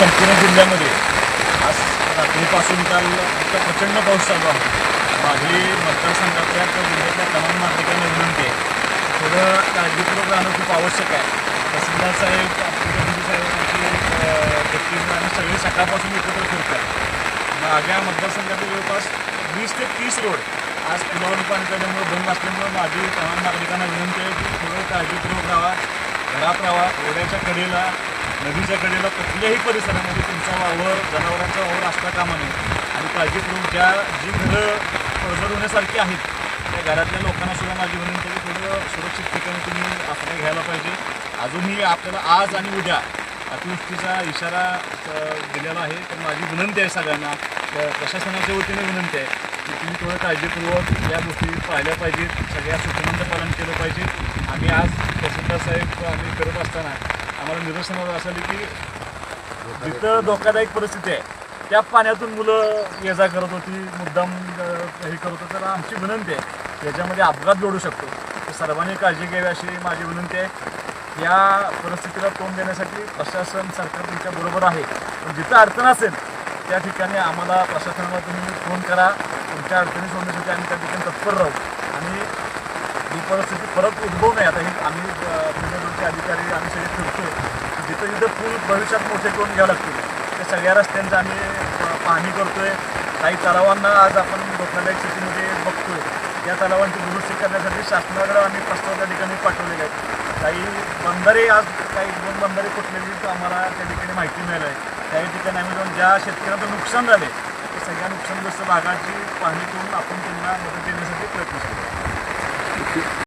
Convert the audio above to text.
संपूर्ण जिल्ह्यामध्ये आज रात्रीपासून काल प्रचंड पाऊस चालू आहे. माझी मतदारसंघातल्या त्या जिल्ह्यातल्या तमाम नागरिकांना विनंती आहे थोडं काळजीपूर्वक राहणं खूप आवश्यक आहे. तहसीलदार साहेब साहेब आणि सगळे सकाळपासून एकत्र फिरतात माझ्या मतदारसंघातील जवळपास वीस ते तीस रोड आज पुलावर पाणी केल्यामुळे बंद असल्यामुळे माझी तमाम नागरिकांना विनंती आहे की थोडं काळजीपूर्वक राहा घरात राहा ओढ्याच्या कडेला नदीच्या कडेला कुठल्याही परिसरामध्ये तुमचा वावर जनावरांचा वावर असता कामा नये आणि काळजीपूर्वक ज्या जी घरं पडझड होण्यासारखी आहेत त्या घरातल्या लोकांना सुद्धा माझी विनंती तरी की थोडं सुरक्षित ठिकाणी तुम्ही आश्रय घ्यायला पाहिजे. अजूनही आपल्याला आज आणि उद्या अतिवृष्टीचा इशारा दिलेला आहे. तर माझी विनंती आहे सगळ्यांना प्रशासनाच्या वतीने विनंती आहे की तुम्ही थोडं काळजीपूर्वक या गोष्टी पाहिल्या पाहिजेत. सगळ्या सूचनांचं पालन केलं पाहिजे. आम्ही आज तहसीलदार साहेब आम्ही करत असताना आम्हाला निदर्शनावर असं आलं की जिथं धोकादायक परिस्थिती आहे त्या पाण्यातून मुलं ये जा करत होती मुद्दाम हे करत होतं. तर आमची विनंती आहे याच्यामध्ये अपघात जोडू शकतो. तर सर्वांनी काळजी घ्यावी अशी माझी विनंती आहे. या परिस्थितीला तोंड देण्यासाठी प्रशासन सरकार तुमच्या बरोबर आहे. पण जिथं अडचण असेल त्या ठिकाणी आम्हाला प्रशासनाला तुम्ही फोन करा. तुमच्या अडचणी सोडण्यासाठी आम्ही त्या ठिकाणी तत्पर राहू. आणि ही परिस्थिती परत उद्भवू नये. आता ही आम्ही पुण्याचे अधिकारी आम्ही सगळे फिरतो. जिथं जिथं पूल भविष्यात मोठे करून घ्यावं लागतील त्या सगळ्या रस्त्यांचं आम्ही अ, पाहणी करतोय. काही तलावांना आज आपण धोकादायक स्थितीमध्ये बघतोय. या तलावांची दुरुस्ती करण्यासाठी शासनाकडं आम्ही प्रस्ताव त्या ठिकाणी पाठवलेले आहेत. काही बंदरे आज काही दोन बंदरे फुटलेली आम्हाला त्या ठिकाणी माहिती मिळाली आहे त्याही ठिकाणी आम्ही जाऊन ज्या शेतकऱ्यांचं नुकसान झाले त्या सगळ्या नुकसानग्रस्त भागाची पाहणी करून आपण त्यांना मदत देण्यासाठी प्रयत्न करू